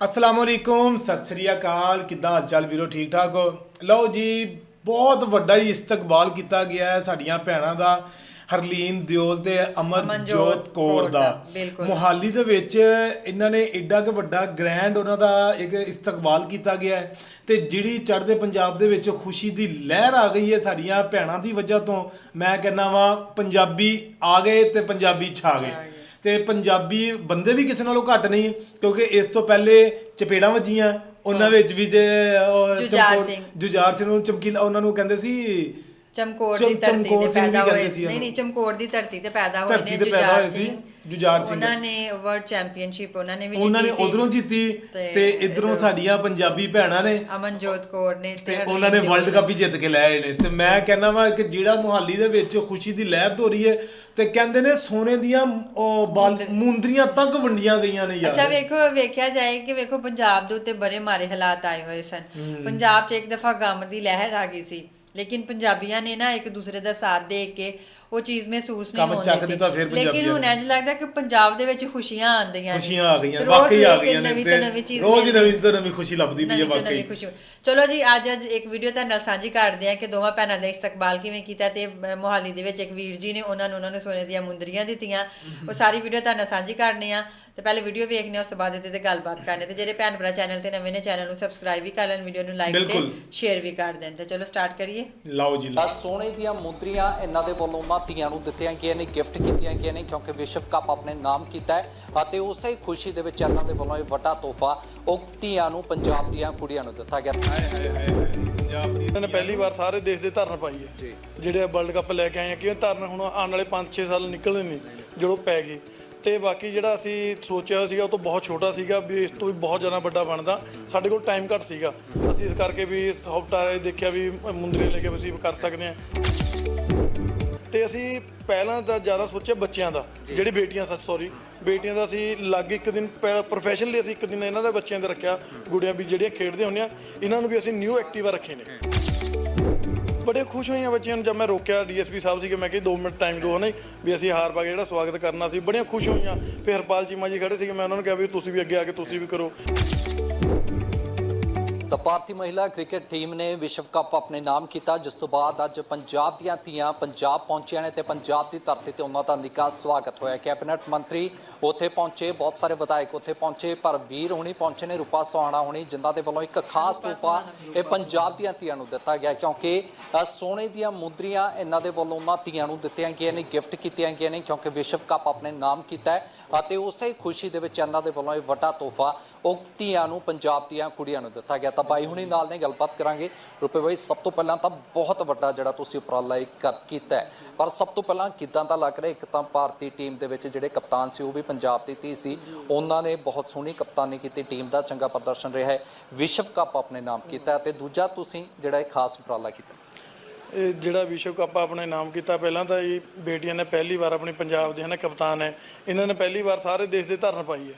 ਅਸਲਾਮ ਵਾਲੇਕੁਮ ਸਤਿ ਸ੍ਰੀ ਅਕਾਲ। ਕਿੱਦਾਂ ਹਾਲ ਚਾਲ ਵੀਰੋ? ਠੀਕ ਠਾਕ ਹੋ? ਲਓ ਜੀ ਬਹੁਤ ਵੱਡਾ ਹੀ ਇਸਤਕਬਾਲ ਕੀਤਾ ਗਿਆ ਹੈ ਸਾਡੀਆਂ ਭੈਣਾਂ ਦਾ ਹਰਲੀਨ ਦਿਓਲ ਤੇ ਅਮਰਜੋਤ ਕੌਰ ਦਾ। ਮੁਹਾਲੀ ਦੇ ਵਿੱਚ ਇਹਨਾਂ ਨੇ ਐਡਾ ਕਿ ਵੱਡਾ ਗ੍ਰੈਂਡ ਉਹਨਾਂ ਦਾ ਇੱਕ ਇਸਤਕਬਾਲ ਕੀਤਾ ਗਿਆ ਤੇ ਜਿਹੜੀ ਚੜ੍ਹਦੇ ਪੰਜਾਬ ਦੇ ਵਿੱਚ ਖੁਸ਼ੀ ਦੀ ਲਹਿਰ ਆ ਗਈ ਹੈ ਸਾਡੀਆਂ ਭੈਣਾਂ ਦੀ ਵਜ੍ਹਾ ਤੋਂ ਮੈਂ ਕਹਿੰਦਾ ਵਾਂ ਪੰਜਾਬੀ ਆ ਗਏ ਤੇ ਪੰਜਾਬੀ ਛਾ ਗਏ। ਤੇ ਪੰਜਾਬੀ ਬੰਦੇ ਵੀ ਕਿਸੇ ਨਾਲੋਂ ਘੱਟ ਨਹੀਂ ਕਿਉਂਕਿ ਇਸ ਤੋਂ ਪਹਿਲੇ ਚਪੇੜਾਂ ਵੱਜੀਆਂ ਉਹਨਾਂ ਵਿੱਚ ਵੀ ਜੇ ਉਹ ਜੁਝਾਰ ਚਮਕੌਰ- ਸਿੰਘ। ਜੁਝਾਰ ਸਿੰਘ ਨੂੰ ਚਮਕੀਲਾ ਉਹਨਾਂ ਨੂੰ ਕਹਿੰਦੇ ਸੀ ਚਮਕੌਰ ਚਮ- ਦੀ ਧਰਤੀ ਚਮਕੌਰ ਤੇ ਸਿੰਘ ਵੀ ਪੈਦਾ ਕਹਿੰਦੇ ਹੋਏ ਸੀ ਨਹੀਂ ਉਹਨੂੰ। ਨਹੀਂ ਚਮਕੌਰ ਦੀ ਧਰਤੀ ਤੇ ਪੈਦਾ ਹੋਏ ਧਰਤੀ ਨੇ ਤੇ ਪੈਦਾ ਹੋਏ ਸੀ, ਸਿੰਘ। ਜੁਝਾਰ ਸਿੰਘ। ਉਹਨਾਂ ਨੇ ਵਰਲਡ ਚੈਂਪੀਅਨਸ਼ਿਪ ਉਹਨਾਂ ਨੇ ਵੀ ਉਹਨਾਂ ਨੇ ਜਿੱਤੀ ਸੀ। ਉਧਰੋਂ ਜਿੱਤੀ ਤੇ ਇਧਰੋਂ ਸਾਡੀਆਂ ਪੰਜਾਬੀ ਭੈਣਾਂ ਨੇ ਅਮਨਜੋਤ ਕੌਰ ਨੇ ਤੇ ਹਰਲੀਨ ਉਹਨਾਂ ਨੇ ਦਿਓਲ ਵਰਲਡ ਕੱਪ ਹੀ ਜਿੱਤ ਕੇ ਲੈ ਆਏ ਨੇ ਤੇ ਮੈਂ ਕਹਿੰਦਾ ਵਾਂ ਕਿ ਜਿਹੜਾ ਮੁਹਾਲੀ ਦੇ ਵਿੱਚ ਖੁਸ਼ੀ ਦੀ ਲਹਿਰ ਰਹੀ ਹੈ ਤੇ ਕਹਿੰਦੇ ਨੇ ਸੋਨੇ ਦੀਆਂ ਉਹ ਬਾਲ- ਮੁੰਦਰੀਆਂ ਤੱਕ ਵੰਡੀਆਂ ਗਈਆਂ ਨੇ ਯਾਰ ਅੱਛਾ ਵੇਖੋ ਵੇਖਿਆ ਜਾਏ ਕਿ ਵੇਖੋ ਪੰਜਾਬ ਦੇ ਉੱਤੇ ਬੜੇ ਮਾਰੇ ਹਾਲਾਤ ਆਏ ਹੋਏ ਸਨ ਪੰਜਾਬ 'ਚ ਇੱਕ ਦਫਾ ਗਮ ਦੀ ਲਹਿਰ ਆ ਗਈ ਸੀ ਲੇਕਿਨ ਪੰਜਾਬੀਆਂ ਨੇ ਨਾ ਇੱਕ ਦੂਸਰੇ ਦਾ ਸਾਥ ਦੇ ਕੇ ਉਹ ਚੀਜ਼ ਮਹਿਸੂਸ ਨਹੀਂ ਕੰਮ ਹੋਣ ਚੱਕ ਦਿੱਤੀ। ਦਿੱਤਾ ਫਿਰ ਲੇਕਿਨ ਹੁਣ। ਇੰਝ ਲੱਗਦਾ ਕਿ ਪੰਜਾਬ ਦੇ ਵਿੱਚ ਖੁਸ਼ੀਆਂ ਆਉਂਦੀਆਂ ਨੇ। ਖੁਸ਼ੀਆਂ ਆ ਗਈਆਂ ਰੋਜ਼ ਵਾਕਈ ਆ ਗਈਆਂ ਨੇ ਨਵੀਂ ਤੇ ਤੋਂ ਨਵੀਂ ਚੀਜ਼ ਰੋਜ਼ ਹੀ ਮਿਲਦੀ। ਨਵੀਂ ਤੋਂ ਨਵੀਂ ਖੁਸ਼ੀ ਲੱਭਦੀ ਪਈ ਹੈ ਨਵੀਂ ਤੋਂ ਵਾਕਈ। ਨਵੀਂ ਖੁਸ਼ੀ। ਚਲੋ ਜੀ ਅੱਜ ਅੱਜ ਇੱਕ ਵੀਡੀਓ ਤੁਹਾਡੇ ਨਾਲ ਸਾਂਝੀ ਕਰਦੇ ਆ ਕਿ ਦੋਵਾਂ ਭੈਣਾਂ ਦਾ ਇਸਤਕਬਾਲ ਕਿਵੇਂ ਕੀਤਾ ਤੇ ਮੋਹਾਲੀ ਦੇ ਵਿੱਚ ਇੱਕ ਵੀਰ ਜੀ ਨੇ ਉਹਨਾਂ ਨੂੰ ਉਹਨਾਂ ਨੇ ਸੋਨੇ ਦੀਆਂ ਮੁੰਦਰੀਆਂ ਦਿੱਤੀਆਂ। ਉਹ ਸਾਰੀ ਵੀਡੀਓ ਤੁਹਾਡੇ ਨਾਲ ਸਾਂਝੀ ਕਰਨੀ ਆ ਤੇ ਪਹਿਲੇ ਵੀਡੀਓ ਵੇਖਨੇ ਉਸ ਤੋਂ ਬਾਅਦ ਇਹਦੇ ਤੇ ਗੱਲਬਾਤ ਕਰਨੀ ਤੇ ਜਿਹੜੇ ਭੈਣ ਭਰਾ ਚੈਨਲ ਤੇ ਨਵੇਂ ਨੇ ਚੈਨਲ ਨੂੰ ਸਬਸਕ੍ਰਾਈਬ ਵੀ ਕਰ ਲੈਣ ਵੀਡੀਓ ਨੂੰ ਲਾਈਕ ਤੇ ਬਿਲਕੁਲ। ਸ਼ੇਅਰ ਵੀ ਕਰ ਦੇਣ। ਤੇ ਚਲੋ ਸਟਾਰਟ ਕਰੀਏ। ਲਓ ਜੀ ਤਾਂ ਸੋਨੇ ਦੀਆਂ ਮੁੰਦਰੀਆਂ ਇਹਨਾਂ ਦੇ ਵੱਲੋਂ ਧੀਆਂ ਨੂੰ ਦਿੱਤੀਆਂ ਗਈਆਂ ਨੇ ਗਿਫਟ ਕੀਤੀਆਂ ਗਈਆਂ ਨੇ ਕਿਉਂਕਿ ਵਿਸ਼ਵ ਕੱਪ ਆਪਣੇ ਨਾਮ ਕੀਤਾ ਹੈ। ਅਤੇ ਉਸੇ ਖੁਸ਼ੀ ਦੇ ਵਿੱਚ ਇਹਨਾਂ ਦੇ ਵੱਲੋਂ ਇਹ ਵੱਡਾ ਤੋਹਫਾ ਉਹ ਧੀਆਂ ਨੂੰ ਪੰਜਾਬ ਦੀਆਂ ਕੁੜੀਆਂ ਨੂੰ ਦਿੱਤਾ ਗਿਆ। ਇਹਨਾਂ ਨੇ ਪਹਿਲੀ ਵਾਰ ਸਾਰੇ ਦੇਸ਼ ਦੇ ਧਰਨ ਪਾਈ ਹੈ। ਜਿਹੜੇ ਵਰਲਡ ਕੱਪ ਲੈ ਕੇ ਆਏ ਆ ਕਿ ਇਹ ਧਰਨ? ਹੁਣ ਆਉਣ ਵਾਲੇ 5-6 ਸਾਲ ਨਿਕਲਣੇ ਨਹੀਂ ਜਦੋਂ ਪੈ ਗਏ। ਤੇ ਬਾਕੀ ਜਿਹੜਾ ਅਸੀਂ ਸੋਚਿਆ ਸੀਗਾ ਉਹ ਤੋਂ ਬਹੁਤ ਛੋਟਾ ਸੀਗਾ ਵੀ ਇਸ ਤੋਂ ਵੀ ਬਹੁਤ ਜ਼ਿਆਦਾ ਵੱਡਾ ਬਣਦਾ। ਸਾਡੇ ਕੋਲ ਟਾਈਮ ਘੱਟ ਸੀਗਾ। ਅਸੀਂ ਇਸ ਕਰਕੇ ਵੀ ਹਫਤਾ ਦੇਖਿਆ ਵੀ ਮੁੰਦਰੇ ਲੈ ਕੇ ਵੀ ਅਸੀਂ ਕਰ ਸਕਦੇ ਹਾਂ। ਤੇ ਅਸੀਂ ਪਹਿਲਾਂ ਤਾਂ ਜ਼ਿਆਦਾ ਸੋਚਿਆ ਬੱਚਿਆਂ ਦਾ ਜਿਹੜੀ ਬੇਟੀਆਂ ਸੱਚ ਸੌਰੀ ਬੇਟੀਆਂ ਦਾ ਅਸੀਂ ਲੱਗ ਇੱਕ ਦਿਨ ਪ੍ਰੋਫੈਸ਼ਨਲੀ ਅਸੀਂ ਇੱਕ ਦਿਨ ਇਹਨਾਂ ਦੇ ਬੱਚਿਆਂ ਦੇ ਰੱਖਿਆ। ਗੁੜੀਆਂ ਵੀ ਜਿਹੜੀਆਂ ਖੇਡਦੇ ਹੁੰਦੇ ਆ ਇਹਨਾਂ ਨੂੰ ਵੀ ਅਸੀਂ ਨਿਊ ਐਕਟਿਵਾ ਰੱਖੇ ਨੇ। ਬੜੇ ਖੁਸ਼ ਹੋਈਆਂ ਬੱਚਿਆਂ ਨੂੰ ਜਦ ਮੈਂ ਰੋਕਿਆ ਡੀਐਸਪੀ ਸਾਹਿਬ ਸੀ ਕਿ ਮੈਂ ਕਿ 2 ਮਿੰਟ ਟਾਈਮ ਦਿਓ ਹਨੇ ਵੀ ਅਸੀਂ ਹਾਰ ਪਾ ਕੇ ਜਿਹੜਾ ਸਵਾਗਤ ਕਰਨਾ ਸੀ, ਬੜੀਆਂ ਖੁਸ਼ ਹੋਈਆਂ। ਫਿਰ ਹਰਪਾਲ ਚੀਮਾ ਜੀ ਖੜੇ ਸੀਗੇ, ਮੈਂ ਉਹਨਾਂ ਨੂੰ ਕਿਹਾ ਵੀ ਤੁਸੀਂ ਵੀ ਅੱਗੇ ਆ ਕੇ ਤੁਸੀਂ ਵੀ ਕਰੋ। ਤਾਂ ਭਾਰਤੀ ਮਹਿਲਾ ਕ੍ਰਿਕਟ ਟੀਮ ਨੇ ਵਿਸ਼ਵ ਕੱਪ ਆਪਣੇ ਨਾਮ ਕੀਤਾ, ਜਿਸ ਤੋਂ ਬਾਅਦ ਅੱਜ ਪੰਜਾਬ ਦੀਆਂ ਧੀਆਂ ਪੰਜਾਬ ਪਹੁੰਚੀਆਂ ਨੇ ਤੇ ਪੰਜਾਬ ਦੀ ਧਰਤੀ ਤੇ ਉਹਨਾਂ ਦਾ ਨਿੱਘਾ ਸਵਾਗਤ ਹੋਇਆ। ਕੈਬਨਿਟ ਮੰਤਰੀ ਉੱਥੇ ਪਹੁੰਚੇ, ਬਹੁਤ ਸਾਰੇ ਵਿਧਾਇਕ ਉੱਥੇ ਪਹੁੰਚੇ, ਪਰ ਵੀਰ ਹੁਣੀ ਪਹੁੰਚੇ ਨੇ, ਰੂਪਾ ਸੋਹਾਣਾ ਹੋਣੀ, ਜਿਨ੍ਹਾਂ ਦੇ ਵੱਲੋਂ ਇੱਕ ਖਾਸ ਤੋਹਫਾ ਇਹ ਪੰਜਾਬ ਦੀਆਂ ਧੀਆਂ ਨੂੰ ਦਿੱਤਾ ਗਿਆ, ਕਿਉਂਕਿ ਸੋਨੇ ਦੀਆਂ ਮੁੰਦਰੀਆਂ ਇਹਨਾਂ ਦੇ ਵੱਲੋਂ ਉਹਨਾਂ ਧੀਆਂ ਨੂੰ ਦਿੱਤੀਆਂ ਗਈਆਂ ਨੇ ਗਿਫਟ ਕੀਤੀਆਂ ਗਈਆਂ ਨੇ, ਕਿਉਂਕਿ ਵਿਸ਼ਵ ਕੱਪ ਆਪਣੇ ਨਾਮ ਕੀਤਾ ਹੈ ਅਤੇ ਉਸੇ ਖੁਸ਼ੀ ਦੇ ਵਿੱਚ ਇਹਨਾਂ ਦੇ ਵੱਲੋਂ ਇਹ ਵੱਡਾ ਤੋਹਫਾ ਉਹ ਧੀਆਂ ਨੂੰ, ਪੰਜਾਬ ਦੀਆਂ ਕੁੜੀਆਂ ਨੂੰ ਦਿੱਤਾ ਗਿਆ। ਤਾਂ ਬਾਈ ਹੁਣੀ ਨਾਲ ਨੇ ਗੱਲਬਾਤ ਕਰਾਂਗੇ। ਰੁਪਏ ਬਾਈ, ਸਭ ਤੋਂ ਪਹਿਲਾਂ ਤਾਂ ਬਹੁਤ ਵੱਡਾ ਜਿਹੜਾ ਤੁਸੀਂ ਉਪਰਾਲਾ ਇੱਕ ਕਰ- ਕੀਤਾ ਪਰ ਸਭ ਤੋਂ ਪਹਿਲਾਂ ਕਿਦਾਂ ਦਾ ਲੱਗ ਰਿਹਾ? ਇੱਕ ਤਾਂ ਭਾਰਤੀ ਟੀਮ ਦੇ ਵਿੱਚ ਜਿਹੜੇ ਕਪਤਾਨ ਸੀ, ਉਹ ਵੀ ਪੰਜਾਬ ਦੀ ਧੀ ਸੀ। ਉਹਨਾਂ ਨੇ ਬਹੁਤ ਸੋਹਣੀ ਕਪਤਾਨੀ ਕੀਤੀ, ਟੀਮ ਦਾ ਚੰਗਾ ਪ੍ਰਦਰਸ਼ਨ ਰਿਹਾ ਹੈ। ਵਿਸ਼ਵ ਕੱਪ ਆਪਣੇ ਨਾਮ ਕੀਤਾ ਹੈ ਤੇ ਦੂਜਾ ਤੁਸੀਂ ਜਿਹੜਾ ਇਹ ਖਾਸ ਉਪਰਾਲਾ ਕੀਤਾ। ਇਹ ਜਿਹੜਾ ਵਿਸ਼ਵ ਕੱਪ ਆਪਣੇ ਨਾਮ ਕੀਤਾ ਪਹਿਲਾਂ ਤਾਂ ਇਹ ਬੇਟੀਆਂ ਨੇ ਪਹਿਲੀ ਵਾਰ ਆਪਣੀ ਪੰਜਾਬ ਦੇ ਹਨ ਕਪਤਾਨ ਹੈ ਇਹਨਾਂ ਨੇ ਪਹਿਲੀ ਵਾਰ ਸਾਰੇ ਦੇਸ਼ ਦੇ ਧਰਨ ਪਾਈ ਹੈ।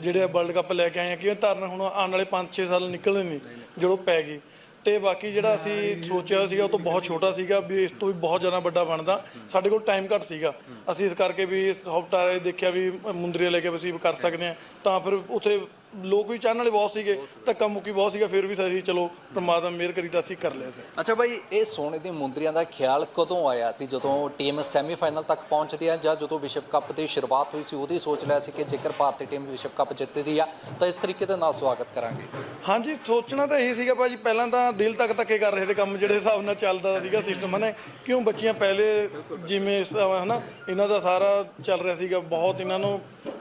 ਜਿਹੜੇ ਵਰਲਡ ਕੱਪ ਲੈ ਕੇ ਆਏ ਆ ਕਿ ਇਹ ਧਰਨ ਹੁਣ ਆਉਣ ਵਾਲੇ 5-6 ਸਾਲ ਨਿਕਲਣੇ ਨਹੀਂ ਜਦੋਂ ਪੈ ਗਏ ਤੇ ਬਾਕੀ ਜਿਹੜਾ ਅਸੀਂ ਸੋਚਿਆ ਸੀਗਾ ਉਹ ਤੋਂ ਬਹੁਤ ਛੋਟਾ ਸੀਗਾ ਵੀ ਇਸ ਤੋਂ ਵੀ ਬਹੁਤ ਜ਼ਿਆਦਾ ਵੱਡਾ ਬਣਦਾ ਸਾਡੇ ਕੋਲ ਟਾਈਮ ਘੱਟ ਸੀਗਾ। ਅਸੀਂ ਇਸ ਕਰਕੇ ਵੀ ਹਫਤਾ ਦੇਖਿਆ ਵੀ ਮੁੰਦਰੀਆਂ ਲੈ ਕੇ ਅਸੀਂ ਕਰ ਸਕਦੇ ਹਾਂ ਤਾਂ ਫਿਰ ਉੱਥੇ ਲੋਕ ਵੀ ਚਾਹਣ ਵਾਲੇ ਬਹੁਤ ਸੀਗੇ ਧੱਕਾ ਮੁੱਕੀ ਬਹੁਤ ਸੀਗਾ ਫਿਰ ਵੀ ਅਸੀਂ ਚਲੋ ਪ੍ਰਮਾਤਮਾ ਮਿਹਰ ਕਰੀ ਤਾਂ ਅਸੀਂ ਕਰ ਲਿਆ ਸੀ ਅੱਛਾ ਬਾਈ ਇਹ ਸੋਨੇ ਦੀ ਮੁੰਦਰੀਆਂ ਦਾ ਖਿਆਲ ਕਦੋਂ ਆਇਆ ਸੀ? ਜਦੋਂ ਟੀਮ ਸੈਮੀਫਾਈਨਲ ਤੱਕ ਪਹੁੰਚਦੀ ਹੈ ਜਾਂ ਜਦੋਂ ਵਿਸ਼ਵ ਕੱਪ ਦੀ ਸ਼ੁਰੂਆਤ ਹੋਈ ਸੀ ਉਹਦੀ ਸੋਚ ਲਿਆ ਸੀ ਕਿ ਜੇਕਰ ਭਾਰਤੀ ਟੀਮ ਵਿਸ਼ਵ ਕੱਪ ਜਿੱਤਦੀ ਆ ਤਾਂ ਇਸ ਤਰੀਕੇ ਦੇ ਨਾਲ ਸਵਾਗਤ ਕਰਾਂਗੇ। ਹਾਂਜੀ ਸੋਚਣਾ ਤਾਂ ਇਹੀ ਸੀਗਾ ਭਾਜੀ ਪਹਿਲਾਂ ਤਾਂ ਦਿਲ ਤੱਕ ਧੱਕੇ ਕਰ ਰਹੇ ਤੇ ਕੰਮ ਜਿਹੜੇ ਹਿਸਾਬ ਨਾਲ ਚੱਲਦਾ ਸੀਗਾ ਸਿਸਟਮ ਹਨੇ? ਕਿਉਂ ਬੱਚੀਆਂ ਪਹਿਲੇ ਜਿਵੇਂ ਇਸ ਤਰ੍ਹਾਂ ਹਨਾ? ਇਹਨਾਂ ਦਾ ਸਾਰਾ ਚੱਲ ਰਿਹਾ ਸੀਗਾ ਬਹੁਤ ਇਹਨਾਂ ਨੂੰ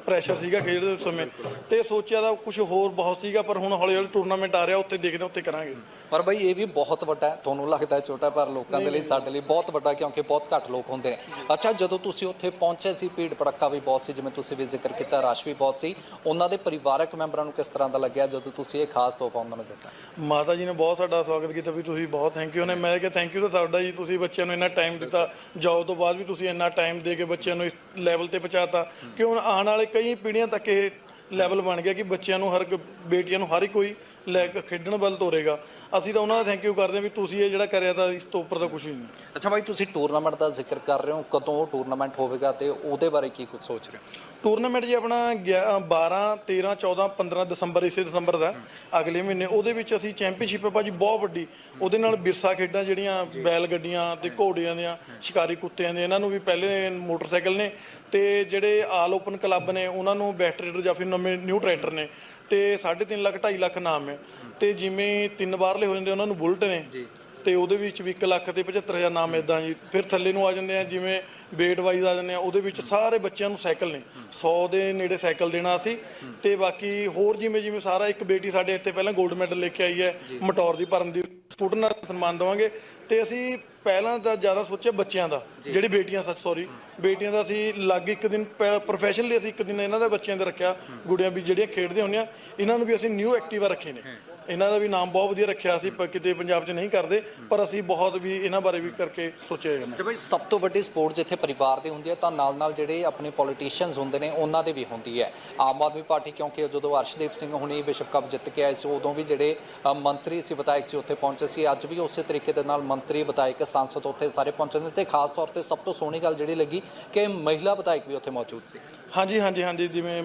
ਪ੍ਰੈਸ਼ਰ ਸੀਗਾ ਖੇਡਦੇ ਸਮੇਂ। ਤੇ ਸੋਚਿਆ ਤਾਂ ਕੁਝ ਹੋਰ ਬਹੁਤ ਸੀਗਾ ਪਰ ਹੁਣ ਹੌਲੀ ਹੌਲੀ ਟੂਰਨਾਮੈਂਟ ਆ ਰਿਹਾ ਉੱਥੇ ਦੇਖਦੇ ਹਾਂ, ਉੱਥੇ ਕਰਾਂਗੇ। ਪਰ ਬਾਈ ਇਹ ਵੀ ਬਹੁਤ ਵੱਡਾ ਤੁਹਾਨੂੰ ਲੱਗਦਾ ਛੋਟਾ ਪਰ ਲੋਕਾਂ ਦੇ ਲਈ ਸਾਡੇ ਲਈ ਬਹੁਤ ਵੱਡਾ ਕਿਉਂਕਿ ਬਹੁਤ ਘੱਟ ਲੋਕ ਹੁੰਦੇ ਨੇ। ਅੱਛਾ ਜਦੋਂ ਤੁਸੀਂ ਉੱਥੇ ਪਹੁੰਚੇ ਸੀ ਭੀੜ ਭੜੱਕਾ ਵੀ ਬਹੁਤ ਸੀ ਜਿਵੇਂ ਤੁਸੀਂ ਵੀ ਜ਼ਿਕਰ ਕੀਤਾ ਰਸ਼ ਵੀ ਬਹੁਤ ਸੀ। ਉਹਨਾਂ ਦੇ ਪਰਿਵਾਰਕ ਮੈਂਬਰਾਂ ਨੂੰ ਕਿਸ ਤਰ੍ਹਾਂ ਦਾ ਲੱਗਿਆ ਜਦੋਂ ਤੁਸੀਂ ਇਹ ਖਾਸ ਤੋਹਫਾ ਉਹਨਾਂ ਨੂੰ ਦਿੱਤਾ? ਮਾਤਾ ਜੀ ਨੇ ਬਹੁਤ ਸਾਡਾ ਸਵਾਗਤ ਕੀਤਾ ਵੀ ਤੁਸੀਂ ਬਹੁਤ ਥੈਂਕ ਯੂ ਨੇ। ਮੈਂ ਕਿਹਾ ਥੈਂਕ ਯੂ ਤਾਂ ਤੁਹਾਡਾ ਜੀ ਤੁਸੀਂ ਬੱਚਿਆਂ ਨੂੰ ਇੰਨਾ ਟਾਈਮ ਦਿੱਤਾ। ਜੌਬ ਤੋਂ ਬਾਅਦ ਵੀ ਤੁਸੀਂ ਇੰਨਾ ਟਾਈਮ ਦੇ ਕੇ ਬੱਚਿਆਂ ਨੂੰ ਇਸ ਲੈਵਲ ਤੇ ਪਹੁੰਚਾਤਾ। ਕਿ ਹੁਣ ਆਉਣ ਵਾਲੇ ਕਈ ਪੀੜ੍ਹੀਆਂ ਤੱਕ ਇਹ ਲੈਵਲ ਬਣ ਗਿਆ ਕਿ ਬੱਚਿਆਂ ਨੂੰ ਹਰ ਇੱਕ ਬੇਟੀਆਂ ਨੂੰ ਹਰ ਇੱਕ ਕੋਈ ਲੈ ਕੇ ਖੇਡਣ ਵੱਲ ਤੋਰੇਗਾ। ਅਸੀਂ ਤਾਂ ਉਹਨਾਂ ਦਾ ਥੈਂਕ ਯੂ ਕਰਦੇ ਹਾਂ ਵੀ ਤੁਸੀਂ ਇਹ ਜਿਹੜਾ ਕਰਿਆ ਤਾਂ ਇਸ ਤੋਂ ਉੱਪਰ ਤਾਂ ਕੁਝ ਵੀ ਨਹੀਂ। ਅੱਛਾ ਭਾਈ ਤੁਸੀਂ ਟੂਰਨਾਮੈਂਟ ਦਾ ਜ਼ਿਕਰ ਕਰ ਰਹੇ ਹੋ ਕਦੋਂ ਟੂਰਨਾਮੈਂਟ ਹੋਵੇਗਾ ਤੇ ਉਹਦੇ ਬਾਰੇ ਕੀ ਕੁਝ ਸੋਚ ਰਹੇ ਹੋ? ਟੂਰਨਾਮੈਂਟ ਜੀ ਆਪਣਾ ਗਿਆ- 12 13 14 15 ਦਸੰਬਰ ਇਸੇ ਦਸੰਬਰ ਦਾ ਅਗਲੇ ਮਹੀਨੇ। ਉਹਦੇ ਵਿੱਚ ਅਸੀਂ ਚੈਂਪੀਅਨਸ਼ਿਪ ਹੈ ਭਾਜੀ ਬਹੁਤ ਵੱਡੀ। ਉਹਦੇ ਨਾਲ ਬਿਰਸਾ ਖੇਡਾਂ ਜਿਹੜੀਆਂ ਬੈਲ ਗੱਡੀਆਂ ਤੇ ਘੋੜਿਆਂ ਦੀਆਂ ਸ਼ਿਕਾਰੀ ਕੁੱਤਿਆਂ ਦੇ ਇਹਨਾਂ ਨੂੰ ਵੀ ਪਹਿਲੇ ਮੋਟਰਸਾਈਕਲ ਨੇ ਤੇ ਜਿਹੜੇ ਆਲ ਓਪਨ ਕਲੱਬ ਨੇ ਉਹਨਾਂ ਨੂੰ ਬੈਸਟ ਟਰੈਕਟਰ ਜਾਂ ਫਿਰ ਨਵੇਂ ਨਿਊ ਟਰੈਕਟਰ ਨੇ। ਤੇ 3.5 ਲੱਖ 2.5 ਲੱਖ ਨਾਮ ਹੈ। ਤੇ ਜਿਵੇਂ ਤਿੰਨ ਬਾਹਰਲੇ ਹੋ ਜਾਂਦੇ ਉਹਨਾਂ ਨੂੰ ਬੁਲਟ ਨੇ ਤੇ ਉਹਦੇ ਵਿੱਚ ਵੀ 1 ਲੱਖ ਤੇ 75000 ਨਾਮ ਇਦਾਂ ਜੀ। ਫਿਰ ਥੱਲੇ ਨੂੰ ਆ ਜਾਂਦੇ ਆ ਜਿਵੇਂ ਵੇਟ ਵਾਈਜ਼ ਆ ਜਾਂਦੇ ਆ ਉਹਦੇ ਵਿੱਚ ਸਾਰੇ ਬੱਚਿਆਂ ਨੂੰ ਸਾਈਕਲ ਨੇ। 100 ਦੇ ਨੇੜੇ ਸਾਈਕਲ ਦੇਣਾ ਸੀ। ਤੇ ਬਾਕੀ ਹੋਰ ਜਿਵੇਂ ਜਿਵੇਂ ਸਾਰਾ ਇੱਕ ਬੇਟੀ ਸਾਡੇ ਇੱਥੇ ਪਹਿਲਾਂ 골ਡ ਮੈਡਲ ਲੈ ਕੇ ਆਈ ਹੈ ਮਟੌਰ ਦੀ ਭਰਨ ਦੀ। ਸਪੋਰਟ ਨਾਲ ਸਨਮਾਨ ਦੇਵਾਂਗੇ। ਤੇ ਅਸੀਂ ਪਹਿਲਾਂ ਤਾਂ ਜ਼ਿਆਦਾ ਸੋਚਿਆ ਬੱਚਿਆਂ ਦਾ ਜਿਹੜੀ ਬੇਟੀਆਂ ਸੱਚ ਸੌਰੀ ਬੇਟੀਆਂ ਦਾ ਅਸੀਂ ਲੱਗ ਇੱਕ ਦਿਨ ਪ੍ਰੋਫੈਸ਼ਨਲੀ ਅਸੀਂ ਇੱਕ ਦਿਨ ਇਹਨਾਂ ਦੇ ਬੱਚਿਆਂ ਦੇ ਰੱਖਿਆ। ਗੁੜੀਆਂ ਵੀ ਜਿਹੜੀਆਂ ਖੇਡਦੇ ਹੁੰਦੀਆਂ ਇਹਨਾਂ ਨੂੰ ਵੀ ਅਸੀਂ ਨਿਊ ਐਕਟਿਵਾ ਰੱਖੇ ਨੇ। ਇਹਨਾਂ ਦਾ ਵੀ ਨਾਮ ਬਹੁਤ ਵਧੀਆ ਰੱਖਿਆ ਸੀ ਪਰ ਕਿਤੇ ਪੰਜਾਬ 'ਚ ਨਹੀਂ ਕਰਦੇ ਪਰ ਅਸੀਂ ਬਹੁਤ ਵੀ ਇਹਨਾਂ ਬਾਰੇ ਵੀ ਕਰਕੇ ਸੋਚਿਆ ਹੈ ਤੇ ਭਾਈ ਸਭ ਤੋਂ ਵੱਡੀ ਸਪੋਰਟ ਜਿੱਥੇ ਪਰਿਵਾਰ ਦੀ ਹੁੰਦੀ ਹੈ ਤਾਂ ਨਾਲ ਨਾਲ ਜਿਹੜੇ ਆਪਣੇ ਪੋਲੀਟੀਸ਼ੀਅਨਸ ਹੁੰਦੇ ਨੇ ਉਹਨਾਂ ਦੇ ਵੀ ਹੁੰਦੀ ਹੈ। ਆਮ ਆਦਮੀ ਪਾਰਟੀ ਕਿਉਂਕਿ ਜਦੋਂ ਅਰਸ਼ਦੀਪ ਸਿੰਘ ਹੁਣੀ ਵਿਸ਼ਵ ਕੱਪ ਜਿੱਤ ਕੇ ਆਏ ਸੀ ਉਦੋਂ ਵੀ ਜਿਹੜੇ ਮੰਤਰੀ ਸੀ ਵਿਧਾਇਕ ਸੀ ਉੱਥੇ ਪਹੁੰਚੇ ਸੀ। ਅੱਜ ਵੀ ਉਸੇ ਤਰੀਕੇ ਦੇ ਨਾਲ ਮੰਤਰੀ ਵਿਧਾਇਕ ਸਾਂਸਦ ਉੱਥੇ ਸਾਰੇ ਪਹੁੰਚੇ ਨੇ ਤੇ ਖਾਸ ਤੌਰ ਤੇ ਸਭ ਤੋਂ ਸੋਹਣੀ ਗੱਲ ਜਿਹੜੀ ਲੱਗੀ ਕਿ ਮਹਿਲਾ ਵਿਧਾਇਕ ਵੀ ਉੱਥੇ ਮੌਜੂਦ ਸੀ। ਹਾਂਜੀ ਹਾਂਜੀ ਹਾਂਜੀ ਜਿਵੇਂ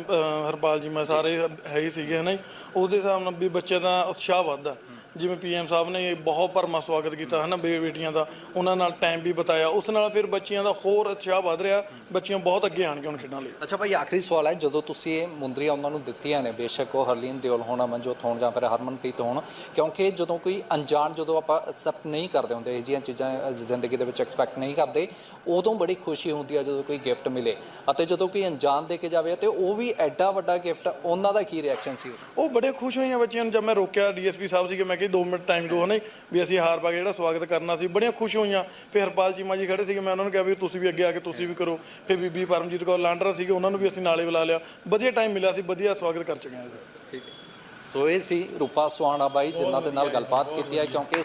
ਹਰਪਾਲ ਜੀ ਮੈਂ ਸਾਰੇ ਹੈ ਹੀ ਸੀਗੇ ਹਨਾ ਜੀ। ਉਹਦੇ ਹਿਸਾਬ ਨਾਲ ਵੀ ਬੱਚੇ ਦਾ ਉਤਸ਼ਾਹ ਵੱਧਦਾ ਜਿਵੇਂ ਪੀਐਮ ਸਾਹਿਬ ਨੇ ਬਹੁਤ ਭਰਮਾ ਸਵਾਗਤ ਕੀਤਾ ਹਨਾ ਬੇ ਬੇਟੀਆਂ ਦਾ ਉਹਨਾਂ ਨਾਲ ਟਾਈਮ ਵੀ ਬਤਾਇਆ। ਉਸ ਨਾਲ ਫਿਰ ਬੱਚਿਆਂ ਦਾ ਹੋਰ ਉਤਸ਼ਾਹ ਵੱਧ ਰਿਹਾ ਬੱਚੀਆਂ ਬਹੁਤ ਅੱਗੇ ਆਣਗੇ ਹੁਣ ਖੇਡਾਂ ਲਈ। ਅੱਛਾ ਭਾਈ ਆਖਰੀ ਸਵਾਲ ਹੈ ਜਦੋਂ ਤੁਸੀਂ ਇਹ ਮੁੰਦਰੀਆਂ ਉਹਨਾਂ ਨੂੰ ਦਿੱਤੀਆਂ ਨੇ ਬੇਸ਼ੱਕ ਉਹ ਹਰਲੀਨ ਦਿਓਲ ਹੋਣਾ ਮਨਜੋਤ ਹੋਣ ਜਾਂ ਫਿਰ ਹਰਮਨਪ੍ਰੀਤ ਹੋਣ ਕਿਉਂਕਿ ਜਦੋਂ ਕੋਈ ਅਣਜਾਣ ਜਦੋਂ ਆਪਾਂ ਐਕਸੈਪਟ ਨਹੀਂ ਕਰਦੇ ਹੁੰਦੇ ਇਹ ਜਿਹੀਆਂ ਚੀਜ਼ਾਂ ਜ਼ਿੰਦਗੀ ਦੇ ਵਿੱਚ ਐਕਸਪੈਕਟ ਨਹੀਂ ਕਰਦੇ ਉਦੋਂ ਬੜੀ ਖੁਸ਼ੀ ਹੁੰਦੀ ਹੈ ਜਦੋਂ ਕੋਈ ਗਿਫਟ ਮਿਲੇ। ਅਤੇ ਜਦੋਂ ਕੋਈ ਅਣਜਾਣ ਦੇ ਕੇ ਜਾਵੇ ਤੇ ਉਹ ਵੀ ਐਡਾ ਵੱਡਾ ਗਿਫਟ ਉਹਨਾਂ ਦਾ ਕੀ ਰਿਐਕਸ਼ਨ ਸੀ? ਉਹ ਬੜੇ ਖੁਸ਼ ਹੋਈਆਂ ਬੱਚਿਆਂ ਨੂੰ ਜਦ ਮੈਂ ਰੋਕਿਆ ਡੀਐਸਪੀ ਸਾਹਿਬ ਸੀਗੇ ਮੈਂ ਕਿਹਾ 2 ਮਿੰਟ ਟਾਈਮ ਦਿਓ ਹਨੇ ਵੀ ਅਸੀਂ ਹਾਰ ਪਾ ਕੇ ਜਿਹੜਾ ਸਵਾਗਤ ਕਰਨਾ ਸੀ ਬੜੀਆਂ ਖੁਸ਼ ਹੋਈਆਂ। ਫਿਰ ਹਰਪਾਲ ਚੀਮਾ ਜੀ ਖੜੇ ਸੀਗੇ ਮੈਂ ਉਹਨਾਂ ਨੂੰ ਕਿਹਾ ਵੀ ਤੁਸੀਂ ਵੀ ਅੱਗੇ ਆ ਕੇ ਤੁਸੀਂ ਵੀ ਕਰੋ। ਫਿਰ ਬੀਬੀ ਪਰਮਜੀਤ ਕੌਰ ਲਾਂਡਰਾ ਸੀਗੇ ਉਹਨਾਂ ਨੂੰ ਵੀ ਅਸੀਂ ਨਾਲੇ ਬੁਲਾ ਲਿਆ। ਵਧੀਆ ਟਾਈਮ ਮਿਲਿਆ ਸੀ ਵਧੀਆ ਸਵਾਗਤ ਕਰ ਚੁੱਕੇ ਹਾਂ ਠੀਕ ਸੋ ਇਹ ਸੀ ਰੂਪਾ ਸੁਹਾਣਾ ਬਾਈ ਜਿਨ੍ਹਾਂ ਦੇ ਨਾਲ ਗੱਲਬਾਤ ਕੀਤੀ ਹੈ ਕਿਉਂਕਿ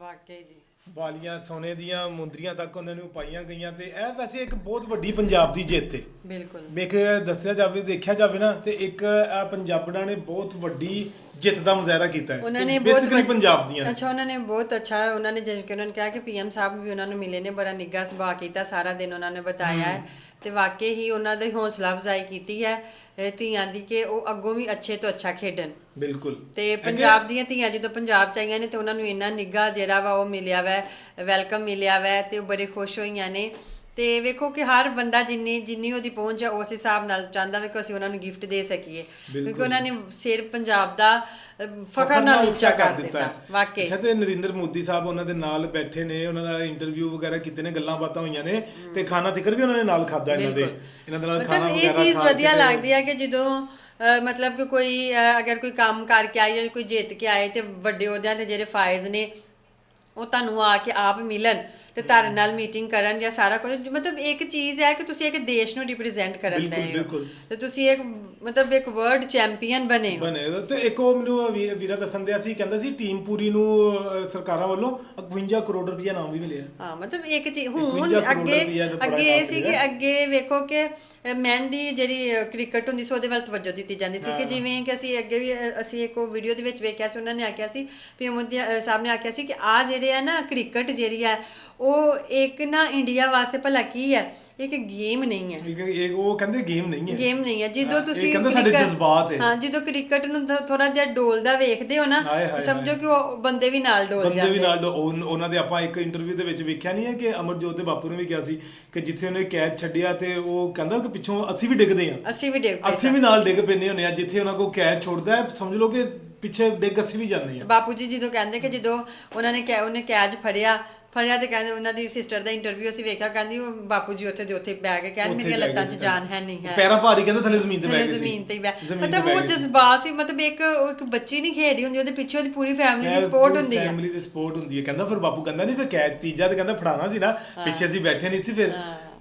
ਵਾਕਈ ਜੀ। ਵਾਲੀਆਂ ਸੋਨੇ ਦੀਆਂ ਮੁੰਦਰੀਆਂ ਤੱਕ ਉਹਨਾਂ ਨੂੰ ਪਾਈਆਂ ਗਈਆਂ ਤੇ ਇਹ ਵੈਸੇ ਇੱਕ ਬਹੁਤ ਵੱਡੀ ਪੰਜਾਬ ਦੀ ਜਿੱਤ ਹੈ ਬਿਲਕੁਲ। ਵੇਖ ਦੱਸਿਆ ਜਾਵੇ ਦੇਖਿਆ ਜਾਵੇ ਨਾ ਤੇ ਇੱਕ ਪੰਜਾਬਣਾਂ ਨੇ ਬਹੁਤ ਵੱਡੀ ਜਿੱਤ ਦਾ ਮੁਜ਼ਾਹਰਾ ਕੀਤਾ ਹੈ ਉਹਨਾਂ ਨੇ ਬਹੁਤ ਪੰਜਾਬ ਦੀਆਂ। ਅੱਛਾ ਉਹਨਾਂ ਨੇ ਬਹੁਤ ਅੱਛਾ ਉਹਨਾਂ ਨੇ ਜਿਵੇਂ ਕਿ ਉਹਨਾਂ ਨੇ ਕਿਹਾ ਕਿ ਪੀਐਮ ਸਾਹਿਬ ਵੀ ਉਹਨਾਂ ਨੂੰ ਮਿਲੇ ਨੇ ਬੜਾ ਨਿੱਘਾ ਸੁਭਾਅ ਕੀਤਾ ਸਾਰਾ ਦਿਨ ਉਹਨਾਂ ਨੇ ਬਤਾਇਆ ਹੈ। ਤੇ ਵਾਕਈ ਹੀ ਉਹਨਾਂ ਦੀ ਹੌਸਲਾ ਅਫਜ਼ਾਈ ਕੀਤੀ ਹੈ ਇਹ ਧੀਆਂ ਦੀ ਕਿ ਉਹ ਅੱਗੋਂ ਵੀ ਅੱਛੇ ਤੋਂ ਅੱਛਾ ਖੇਡਣ। ਬਿਲਕੁਲ। ਤੇ ਪੰਜਾਬ ਦੀਆਂ ਧੀਆਂ ਜਦੋਂ ਪੰਜਾਬ ਚ ਆਈਆਂ ਨੇ ਤੇ ਉਹਨਾਂ ਨੂੰ ਇੰਨਾ ਨਿੱਘਾ ਜਿਹੜਾ ਵਾ ਉਹ ਮਿਲਿਆ ਵਾ ਵੈਲਕਮ ਮਿਲਿਆ ਵਾ ਤੇ ਉਹ ਬੜੇ ਖੁਸ਼ ਹੋਈਆਂ ਨੇ। ਤੇ ਵੇਖੋ ਕਿ ਹਰ ਬੰਦਾ ਜਿੰਨੀ ਜਿੰਨੀ ਉਹਦੀ ਪਹੁੰਚ ਹੈ ਉਸ ਹਿਸਾਬ ਨਾਲ ਚਾਹੁੰਦਾ ਵਾ ਕਿ ਅਸੀਂ ਉਹਨਾਂ ਨੂੰ ਗਿਫਟ ਦੇ ਸਕੀਏ। ਕਿਉਂਕਿ ਉਹਨਾਂ ਨੇ ਸਿਰ ਪੰਜਾਬ ਦਾ ਫਖਰ ਨਾਲ ਉੱਚਾ ਕਰ ਦਿੱਤਾ ਵਾਕਈ। ਅੱਛਾ ਤੇ ਨਰਿੰਦਰ ਮੋਦੀ ਸਾਹਿਬ ਉਹਨਾਂ ਦੇ ਨਾਲ ਬੈਠੇ ਨੇ ਉਹਨਾਂ ਦਾ ਇੰਟਰਵਿਊ ਵਗੈਰਾ ਕੀਤੇ ਨੇ ਗੱਲਾਂ ਬਾਤਾਂ ਹੋਈਆਂ ਨੇ ਤੇ ਖਾਣਾ ਤਿਕਰ ਵੀ ਉਹਨਾਂ ਨੇ ਨਾਲ ਖਾਦਾ ਇਹਨਾਂ ਦੇ। ਇਹਨਾਂ ਦੇ ਨਾਲ ਖਾਣਾ ਵਗੈਰਾ ਇਹ ਚੀਜ਼ ਵਧੀਆ ਲੱਗਦੀ ਹੈ ਕਿ ਜਦੋਂ ਮਤਲਬ ਕਿ ਕੋਈ ਅਗਰ ਕੋਈ ਕੰਮ ਕਰਕੇ ਆਏ ਜਾਂ ਕੋਈ ਜਿੱਤ ਕੇ ਆਏ ਤੇ ਵੱਡੇ ਅਹੁਦਿਆਂ ਤੇ ਜਿਹੜੇ ਫਾਇਜ਼ ਨੇ ਉਹ ਤੁਹਾਨੂੰ ਆ ਕੇ ਆਪ ਮਿਲਣ। ਤੇ ਤੁਹਾਡੇ ਨਾਲ ਮੀਟਿੰਗ ਕਰਨ ਜਾਂ ਸਾਰਾ ਕੁਝ ਮਤਲਬ ਇੱਕ ਚੀਜ਼ ਹੈ ਕਿ ਤੁਸੀਂ ਇੱਕ ਦੇਸ਼ ਨੂੰ ਰਿਪਰੈਜ਼ੈਂਟ ਕਰਨ ਦੇ ਬਿਲਕੁਲ। ਤੇ ਤੁਸੀਂ ਇੱਕ ਮਤਲਬ ਇੱਕ ਵਰਲਡ ਚੈਂਪੀਅਨ ਬਣੇ ਹੋ। ਬਣੇ ਤੇ ਇੱਕ ਉਹ ਮੈਨੂੰ ਵੀਰਾ ਦੱਸਣ ਦਿਆ ਸੀ ਕਹਿੰਦਾ ਸੀ ਟੀਮ ਪੂਰੀ ਨੂੰ ਸਰਕਾਰਾਂ ਵੱਲੋਂ 51 ਕਰੋੜ ਰੁਪਇਆ ਨਾਮ ਵੀ ਮਿਲਿਆ। ਹਾਂ ਮਤਲਬ ਇੱਕ ਚੀਜ਼ 51 ਹੁਣ ਅੱਗੇ ਅੱਗੇ ਇਹ ਸੀ ਕਿ। ਅੱਗੇ ਵੇਖੋ ਕਿ ਮੈਨ ਦੀ ਜਿਹੜੀ ਕ੍ਰਿਕਟ ਹੁੰਦੀ ਸੀ ਉਹਦੇ ਵੱਲ ਤਵੱਜੋ ਦਿੱਤੀ ਜਾਂਦੀ ਸੀ ਕਿ ਜਿਵੇਂ ਕਿ ਅਸੀਂ ਅੱਗੇ ਵੀ ਅਸੀਂ ਇੱਕ ਵੀਡੀਓ ਦੇ ਵਿੱਚ ਵੇਖਿਆ ਸੀ ਉਹਨਾਂ ਨੇ ਆਖਿਆ ਸੀ ਪੀਐਮ ਸਾਹਿਬ ਨੇ ਆਖਿਆ ਸੀ ਕਿ ਆ ਜਿਹੜੇ ਆ ਨਾ ਕ੍ਰਿਕਟ ਜਿਹੜੀ ਆ ਉਹ ਇੱਕ ਨਾ ਇੰਡੀਆ ਵਾਸਤੇ ਭਲਾ ਕੀ ਹੈ? ਇੱਕ ਗੇਮ ਨਹੀਂ ਹੈ। ਇੱਕ ਇੱਕ ਉਹ ਕਹਿੰਦੇ ਗੇਮ ਨਹੀਂ ਹੈ। ਗੇਮ ਨਹੀਂ ਹੈ। ਜਦੋਂ ਤੁਸੀਂ ਕਹਿੰਦੇ ਸਾਡੇ ਜਜ਼ਬਾਤ ਹੈ। ਹਾਂ ਜਦੋਂ ਕ੍ਰਿਕਟ ਨੂੰ ਥੋੜਾ ਜਿਹਾ ਡੋਲਦਾ ਵੇਖਦੇ ਹੋ ਨਾ ਸਮਝੋ ਕਿ ਉਹ ਬੰਦੇ ਵੀ ਨਾਲ ਡੋਲ ਬੰਦੇ ਜਾਂਦੇ। ਵੀ ਨਾਲ ਉਹਨਾਂ ਦੇ ਆਪਾਂ ਇੱਕ ਇੰਟਰਵਿਊ ਦੇ ਵਿੱਚ ਵੇਖਿਆ ਨਹੀਂ ਹੈ ਕਿ ਅਮਰਜੋਤ ਦੇ ਬਾਪੂ ਨੇ ਵੀ ਕਿਹਾ ਸੀ ਕਿ ਜਿੱਥੇ ਉਹਨੇ ਕੈਚ ਛੱਡਿਆ ਤੇ ਉਹ ਕਹਿੰਦਾ ਕਿ ਪਿੱਛੋਂ ਅਸੀਂ ਵੀ ਡਿੱਗਦੇ ਹਾਂ। ਅਸੀਂ ਵੀ ਡੇਗਦੇ ਅਸੀਂ ਵੀ ਨਾਲ ਡਿੱਗ ਪੈਂਦੇ ਹੁੰਦੇ ਆ ਜਿੱਥੇ ਉਹਨਾਂ ਕੋਲ ਕੈਚ ਛੁੱਟਦਾ ਹੈ ਸਮਝ ਲਓ ਕਿ ਪਿੱਛੇ ਡਿੱਗ ਅਸੀਂ ਵੀ ਜਾਂਦੇ ਹਾਂ। ਬਾਪੂ ਜੀ ਜਦੋਂ ਕਹਿੰਦੇ ਕਿ ਜਦੋਂ ਉਹਨਾਂ ਨੇ ਉਹਨੇ ਕੈਚ ਫੜਿਆ ਫੜਿਆ ਤੇ ਕਹਿੰਦੇ ਉਹਨਾਂ ਦੀ ਸਿਸਟਰ ਦਾ ਇੰਟਰਵਿਊ ਅਸੀਂ ਵੇਖਿਆ ਕਹਿੰਦੀ ਉਹ ਬਾਪੂ ਜੀ ਉੱਥੇ ਦੇ ਉੱਥੇ ਬਹਿ ਕੇ ਕਹਿੰਦੇ ਮੇਰੀਆਂ ਲੱਤਾਂ 'ਚ। ਜਾਨ ਹੈ ਨਹੀਂ ਹੈ। ਪੈਰਾਂ ਭਾਰੀ ਕਹਿੰਦਾ ਥੱਲੇ ਜ਼ਮੀਨ ਤੇ ਬਹਿ ਗਏ ਸੀ। ਜ਼ਮੀਨ ਤੇ ਹੀ ਬਹਿ ਮਤਲਬ ਉਹ। ਜਜ਼ਬਾਤ ਸੀ ਮਤਲਬ ਇੱਕ ਇੱਕ ਬੱਚੀ ਨਹੀਂ ਖੇਡੀ ਹੁੰਦੀ ਉਹਦੇ ਪਿੱਛੇ ਉਹਦੀ ਪੂਰੀ ਫੈਮਿਲੀ ਦੀ ਸਪੋਰਟ ਹੁੰਦੀ ਹੈ। ਫੈਮਿਲੀ ਦੀ ਸਪੋਰਟ ਹੁੰਦੀ ਹੈ। ਕਹਿੰਦਾ ਫਿਰ ਬਾਪੂ ਕਹਿੰਦਾ ਨਹੀਂ ਫਿਰ ਕੈਚ ਤੀਜਾ ਤੇ ਕਹਿੰਦਾ ਫੜਾਣਾ ਸੀ ਨਾ ਪਿੱਛੇ ਅਸੀਂ ਬੈਠੇ ਨਹੀਂ ਸੀ ਫਿਰ।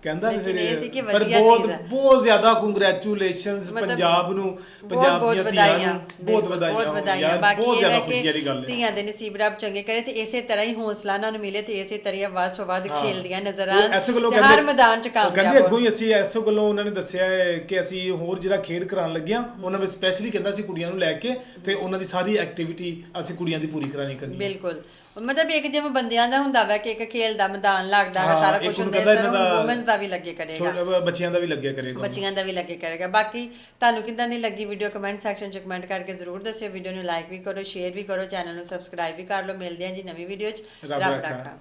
ਕਹਿੰਦਾ ਲੇਕਿਨ ਫਿਰ ਇਹ ਸੀ ਕਿ ਪਰ ਵਧੀਆ ਬਹੁਤ ਚੀਜ਼ ਹੈ। ਬਹੁਤ ਜ਼ਿਆਦਾ ਕੰਗ੍ਰੈਚੁਲੇਸ਼ਨਸ ਮਤਲਬ ਪੰਜਾਬ ਨੂੰ ਬਹੁਤ ਪੰਜਾਬ ਬਹੁਤ ਦੀਆਂ ਵਧਾਈਆਂ ਧੀਆਂ ਨੂੰ ਬਹੁਤ ਬਿਲਕੁਲ, ਵਧਾਈਆਂ ਬਹੁਤ ਹੋਣ ਵਧਾਈਆਂ ਯਾਰ, ਬਾਕੀ ਬਹੁਤ ਇਹ ਜ਼ਿਆਦਾ ਹੈ ਖੁਸ਼ੀ ਵਾਲੀ ਗੱਲ ਹੈ ਧੀਆਂ ਦੇ ਨਸੀਬ ਰੱਬ ਚੰਗੇ ਕਰੇ ਤੇ ਇਸੇ ਤਰ੍ਹਾਂ ਹੀ ਹੌਸਲਾ ਉਹਨਾਂ ਨੂੰ ਮਿਲੇ ਤੇ ਇਸੇ ਤਰ੍ਹਾਂ ਹੀ ਵੱਧ ਤੋਂ ਵੱਧ। ਖੇਲਦੀਆਂ ਨਜ਼ਰ ਆਉਣ ਐਸੇ ਤੇ ਹਰ ਮੈਦਾਨ 'ਚ ਉਹ ਕਾਮਯਾਬ ਕਹਿੰਦੇ ਹੋਣ। ਅੱਗੋਂ ਹੀ ਅਸੀਂ ਐਸੋ ਗੱਲੋਂ ਉਹਨਾਂ ਨੇ ਦੱਸਿਆ ਹੈ ਕਿ ਅਸੀਂ ਹੋਰ ਜਿਹੜਾ ਖੇਡ ਕਰਾਉਣ ਲੱਗਿਆ ਉਹਨਾਂ ਵਿੱਚ ਸਪੈਸ਼ਲੀ ਕਹਿੰਦਾ ਸੀ ਕੁੜੀਆਂ ਨੂੰ ਲੈ ਕੇ ਤੇ ਉਹਨਾਂ ਦੀ ਸਾਰੀ ਐਕਟੀਵਿਟੀ ਅਸੀਂ ਕੁੜੀਆਂ ਦੀ ਪੂਰੀ ਕਰਾਣੀ ਕਰਨੀ ਹੈ ਬਿਲਕੁਲ ਮਤਲਬ ਇੱਕ ਜਿਵੇਂ ਬੰਦਿਆਂ ਦਾ ਹੁੰਦਾ ਵਾ ਕਿ ਇੱਕ ਖੇਲ ਦਾ ਮੈਦਾਨ ਲੱਗਦਾ ਹੈ ਹਾਂ, ਸਾਰਾ ਇੱਕ ਕੁਝ ਹੁੰਦਾ ਹੈ ਸਰ ਇਹਨਾਂ ਦਾ- ਵੂਮਨਸ ਦਾ ਵੀ ਲੱਗੇ ਕਰੇਗਾ। ਛੋਟੇ ਬੱਚਿਆਂ ਦਾ ਵੀ ਲੱਗਿਆ ਕਰੇਗਾ ਬੱਚਿਆਂ ਦਾ ਵੀ ਲੱਗੇ ਕਰੇਗਾ। ਬਾਕੀ ਤੁਹਾਨੂੰ ਕਿਦਾਂ ਦੀ ਲੱਗੀ ਵੀਡੀਓ ਕਮੈਂਟ ਸੈਕਸ਼ਨ 'ਚ ਕਮੈਂਟ ਕਰਕੇ ਜ਼ਰੂਰ ਦੱਸਿਓ। ਵੀਡੀਓ ਨੂੰ ਲਾਈਕ ਵੀ ਕਰੋ ਸ਼ੇਅਰ ਵੀ ਕਰੋ ਚੈਨਲ ਨੂੰ ਸਬਸਕ੍ਰਾਈਬ ਵੀ ਕਰ ਲਓ। ਮਿਲਦੇ ਹਾਂ ਜੀ ਨਵੀਂ ਵੀਡੀਓ 'ਚ। ਰੱਬ। ਰਾਖਾ।